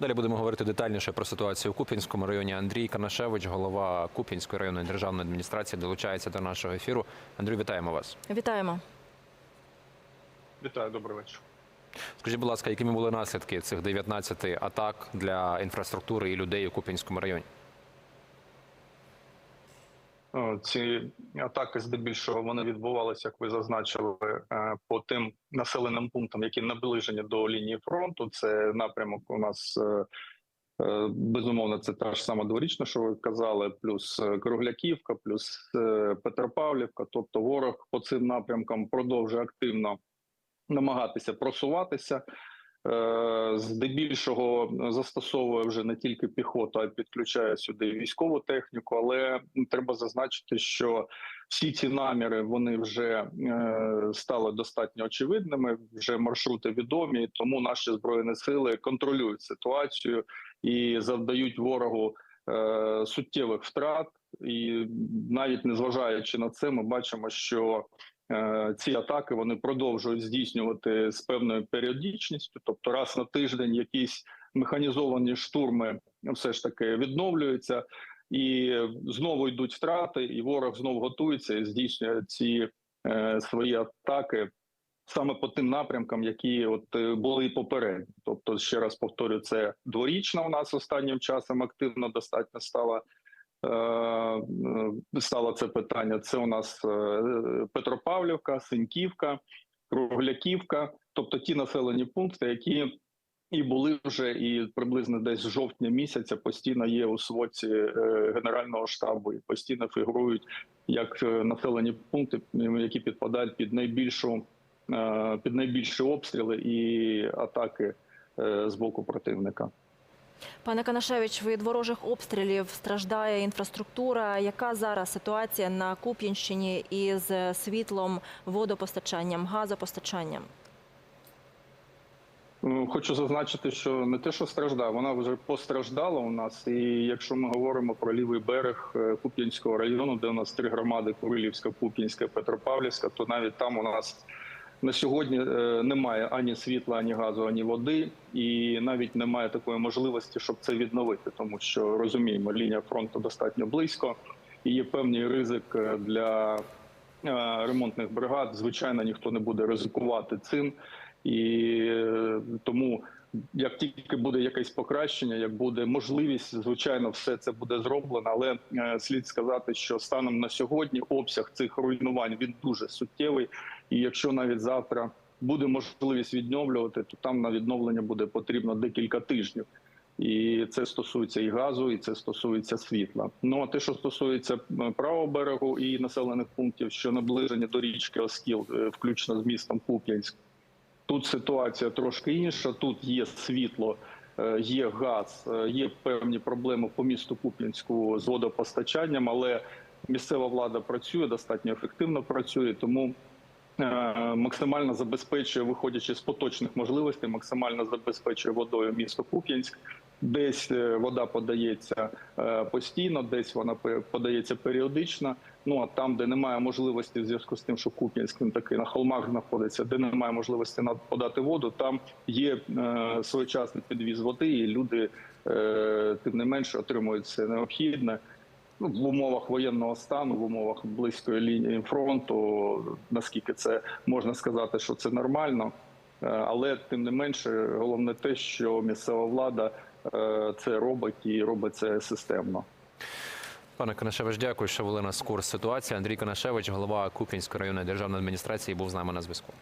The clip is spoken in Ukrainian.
Далі будемо говорити детальніше про ситуацію у Куп'янському районі. Андрій Канашевич, голова Куп'янської районної державної адміністрації, долучається до нашого ефіру. Андрій, вітаємо вас. Вітаємо. Вітаю, добрий вечір. Скажіть, будь ласка, якими були наслідки цих 19 атак для інфраструктури і людей у Куп'янському районі? О, Ці атаки здебільшого вони відбувалися, як ви зазначили, е, по тим населеним пунктам, які наближені до лінії фронту. Це напрямок у нас е, е, безумовно. Це та ж сама дворічна, що ви казали, плюс е, Кругляківка, плюс е, Петропавлівка. Тобто, ворог по цим напрямкам продовжує активно намагатися просуватися. Е, Здебільшого застосовує вже не тільки піхоту, а й підключає сюди військову техніку. Але треба зазначити, що всі ці наміри вони вже е, стали достатньо очевидними. Вже маршрути відомі, тому наші збройні сили контролюють ситуацію і завдають ворогу е, суттєвих втрат. І навіть незважаючи на це, ми бачимо, що ці атаки вони продовжують здійснювати з певною періодичністю, тобто раз на тиждень якісь механізовані штурми все ж таки відновлюються, і знову йдуть втрати, і ворог знову готується і здійснює ці е, свої атаки саме по тим напрямкам, які от е, були і попередні. Тобто, ще раз повторю, це дворічна у нас останнім часом активно достатньо стала. Е, стало це питання. Це у нас е, Петропавлівка, Синьківка, Кругляківка, тобто ті населені пункти, які і були вже і приблизно десь з жовтня місяця постійно є у своці е, Генерального штабу і постійно фігурують як населені пункти, які підпадають під найбільшу під найбільші обстріли і атаки з боку противника. Пане Канашевич, від ворожих обстрілів страждає інфраструктура. Яка зараз ситуація на Куп'янщині із світлом, водопостачанням, газопостачанням? Ну, Хочу зазначити, що не те, що страждає, вона вже постраждала у нас. І якщо ми говоримо про лівий берег е, Куп'янського району, де у нас три громади Курилівська, Куп'янська, Петропавлівська, то навіть там у нас на сьогодні е, немає ані світла, ані газу, ані води, і навіть немає такої можливості, щоб це відновити, тому що розуміємо, лінія фронту достатньо близько, і є певний ризик е, для е, ремонтних бригад. Звичайно, ніхто не буде ризикувати цим. І тому, як тільки буде якесь покращення, як буде можливість, звичайно, все це буде зроблено. Але е, слід сказати, що станом на сьогодні обсяг цих руйнувань він дуже суттєвий. І якщо навіть завтра буде можливість відновлювати, то там на відновлення буде потрібно декілька тижнів. І це стосується і газу, і це стосується світла. Ну а те, що стосується е, правого берегу і населених пунктів, що наближені до річки Оскіл, е, включно з містом Куп'янськ, Тут ситуація трошки інша. Тут є світло, е, є газ, е, є певні проблеми по місту Куп'янську з водопостачанням, але місцева влада працює достатньо ефективно працює, тому е, максимально забезпечує, виходячи з поточних можливостей, максимально забезпечує водою місто Куп'янськ. Десь е, вода подається е, постійно, десь вона подається періодично. Ну а там, де немає можливості в зв'язку з тим, що Куп'янськ такий на холмах знаходиться, де немає можливості подати воду, там є е, своєчасний підвіз води, і люди тим не менше отримують все необхідне. Ну, в умовах воєнного стану, в умовах близької лінії фронту, наскільки це можна сказати, що це нормально. Але тим не менше, головне те, що місцева влада це робить і робить це системно. Пане Канашевич, дякую, що вели нас курс ситуації. Андрій Канашевич, голова Куп'янської районної державної адміністрації, був з нами на зв'язку.